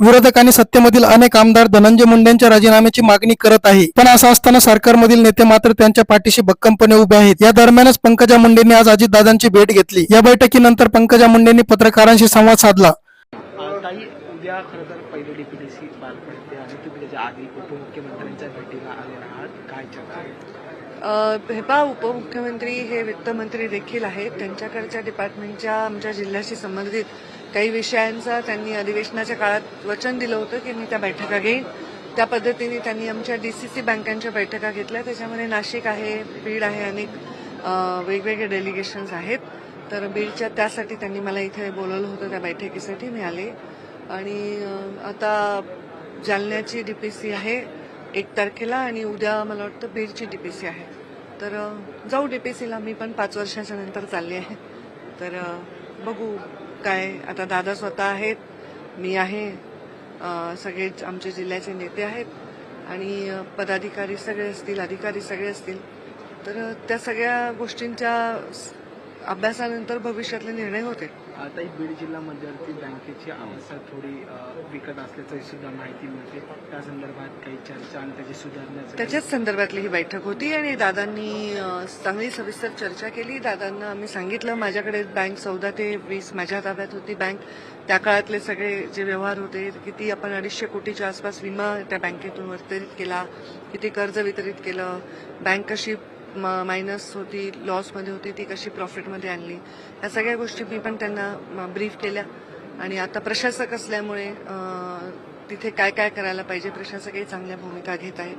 विरोधकांनी सत्तेमधील अनेक आमदार धनंजय मुंडेंच्या राजीनाम्याची मागणी करत आहे. पण असं असताना सरकारमधील नेते मात्र त्यांच्या पाठीशी भक्कमपणे उभे आहेत. या दरम्यानच पंकजा मुंडेंनी आज अजितदादांची भेट घेतली. या बैठकीनंतर पंकजा मुंडेंनी पत्रकारांशी संवाद साधला. आधी उपमुख्यमंत्र्यांच्या भेटीला आलेला आहात. काय चर्चा हेपा हे उपमुख्यमंत्री हे वित्तमंत्री देखील आहेत. त्यांच्याकडच्या डिपार्टमेंटच्या आमच्या जिल्ह्याशी संबंधित काही विषयांचा त्यांनी अधिवेशनाच्या काळात वचन दिलं होतं की मी त्या बैठका घेईन. त्या पद्धतीने त्यांनी आमच्या डीसीसी बँकांच्या बैठका घेतल्या. त्याच्यामध्ये नाशिक आहे बीड आहे अनेक वेगवेगळे डेलिगेशन्स आहेत. तर बीडच्या त्यासाठी त्यांनी मला इथे बोलवलं होतं त्या बैठकीसाठी. मी आले. आणि आता जालन्याची डीपीसी आहे. एक तारखेला आणि उद्या मला वाटतं बीडची सी आहे. तर जाऊ डी पी सीला मी पण पाच वर्षाच्या नंतर चालली आहे. तर बघू काय. आता दादा स्वतः आहेत. मी आहे. सगळेच आमचे जिल्ह्याचे नेते आहेत. आणि पदाधिकारी सगळे असतील अधिकारी सगळे असतील. तर त्या सगळ्या गोष्टींच्या अभ्यासानंतर भविष्यातले निर्णय होते आता ही बीड जिल्हा मध्यवर्ती बँकेची अवस्था थोडी बिकट असल्याची सुद्धा माहिती मिळते. त्या संदर्भात काही चर्चा आणि त्याची सुधारण्याचं त्याच्याच संदर्भातली ही बैठक होती आणि दादांनी चांगली सविस्तर चर्चा केली. दादांना आम्ही सांगितलं माझ्याकडे बँक चौदा ते वीस माझ्या ताब्यात होती बँक. त्या काळातले सगळे जे व्यवहार होते किती आपण अडीचशे कोटीच्या आसपास विमा त्या बँकेतून वितरित केला किती कर्ज वितरित केलं बँक कशी मायनस होती लॉसमध्ये होती ती कशी प्रॉफिटमध्ये आणली. या सगळ्या गोष्टी मी पण त्यांना ब्रीफ केल्या. आणि आता प्रशासक असल्यामुळे तिथे काय काय करायला पाहिजे प्रशासकही चांगल्या भूमिका घेत आहेत.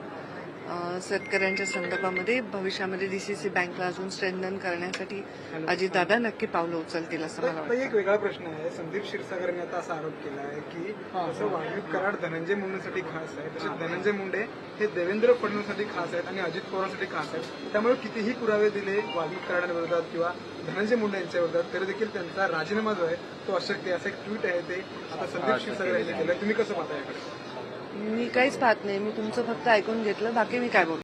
शेतकऱ्यांच्या संदर्भामध्ये भविष्यामध्ये डीसीसी बँकला अजून स्ट्रेंथन करण्यासाठी अजितदादा नक्की पावलं उचलतील असं मला वाटतं एक वेगळा प्रश्न आहे. संदीप क्षीरसागरने आता असा आरोप केला आहे की जसं वाल्मिक कराड धनंजय मुंडेसाठी खास आहे तसे धनंजय मुंडे हे देवेंद्र फडणवीससाठी खास आहेत आणि अजित पवारांसाठी खास आहेत. त्यामुळे कितीही पुरावे दिले वाल्मिक कराडांविरोधात किंवा धनंजय मुंडे यांच्या विरोधात तरी देखील त्यांचा राजीनामा जो आहे तो अशक्य आहे. असं एक ट्विट आहे ते. आता संदीप क्षीरसागर यांनी केलं तुम्ही कसं पाहता याकडे? मी काहीच पाहत नाही. मी तुमचं फक्त ऐकून घेतलं. बाकी मी काय बोलू?